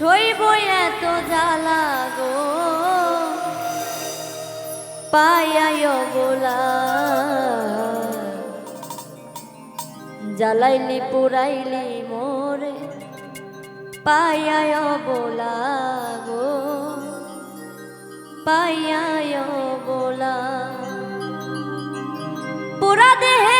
সইব এত জ্বালা গো। পায়ায় গোলা জ্বালাইলি, পুরাইলি মোরে। পায়ায় বোলা গো। পায়ায় বোলা পুরা দেহে